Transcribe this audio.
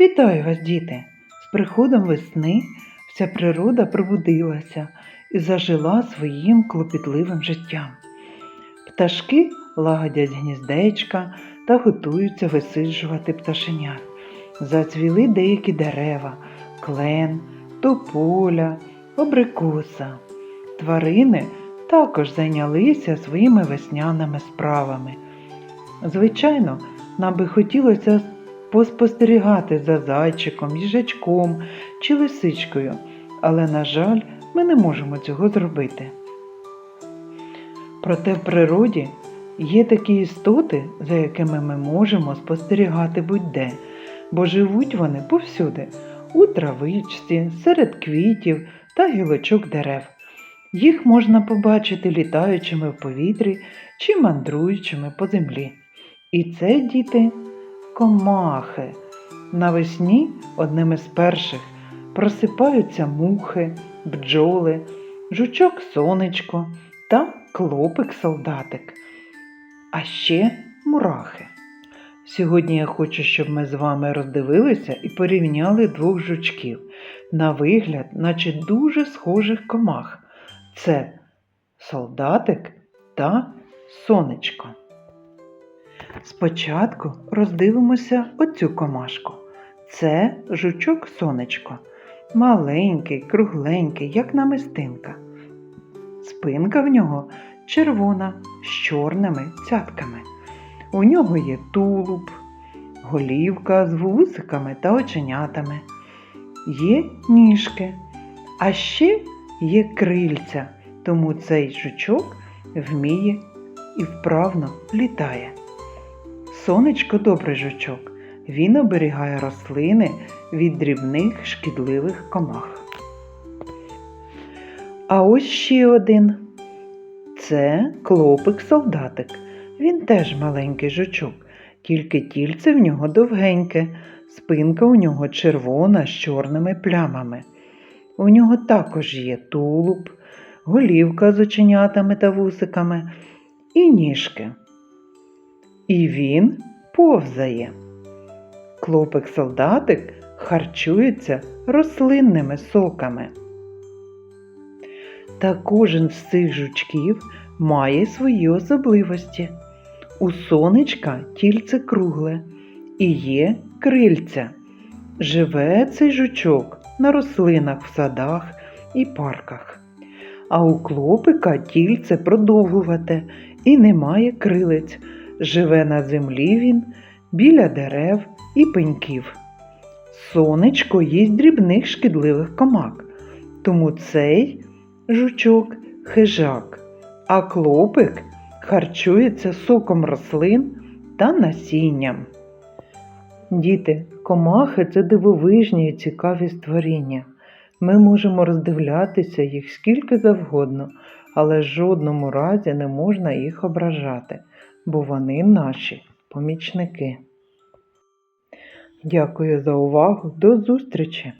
Вітаю вас, діти! З приходом весни вся природа пробудилася і зажила своїм клопітливим життям. Пташки лагодять гніздечка та готуються висиджувати пташенят. Зацвіли деякі дерева, клен, тополя, абрикоса. Тварини також зайнялися своїми весняними справами. Звичайно, нам би хотілося поспостерігати за зайчиком, їжачком чи лисичкою, але, на жаль, ми не можемо цього зробити. Проте в природі є такі істоти, за якими ми можемо спостерігати будь-де, бо живуть вони повсюди, у травичці, серед квітів та гілочок дерев. Їх можна побачити літаючими в повітрі чи мандруючими по землі. І це діти комахи. Навесні одним із перших просипаються мухи, бджоли, жучок сонечко та клопик солдатик. А ще мурахи. Сьогодні я хочу, щоб ми з вами роздивилися і порівняли двох жучків. На вигляд, наче дуже схожих комах. Це солдатик та сонечко. Спочатку роздивимося оцю комашку. Це жучок сонечко. Маленький, кругленький, як намистинка. Спинка в нього червона з чорними цятками. У нього є тулуб, голівка з вусиками та оченятами. Є ніжки, а ще є крильця, тому цей жучок вміє і вправно літає. Сонечко добрий жучок. Він оберігає рослини від дрібних шкідливих комах. А ось ще один. Це клопик-солдатик. Він теж маленький жучок, тільки тільце в нього довгеньке, спинка у нього червона з чорними плямами. У нього також є тулуб, голівка з оченятами та вусиками і ніжки. І він повзає. Клопик-солдатик харчується рослинними соками. Та кожен з цих жучків має свої особливості. У сонечка тільце кругле і є крильця. Живе цей жучок на рослинах в садах і парках. А у клопика тільце продовгувате і немає крилець. Живе на землі він біля дерев і пеньків. Сонечко їсть дрібних шкідливих комак, тому цей жучок хижак, а клопик харчується соком рослин та насінням. Діти, комахи це дивовижні і цікаві створіння. Ми можемо роздивлятися їх скільки завгодно, але жодному разі не можна їх ображати, бо вони наші помічники. Дякую за увагу. До зустрічі!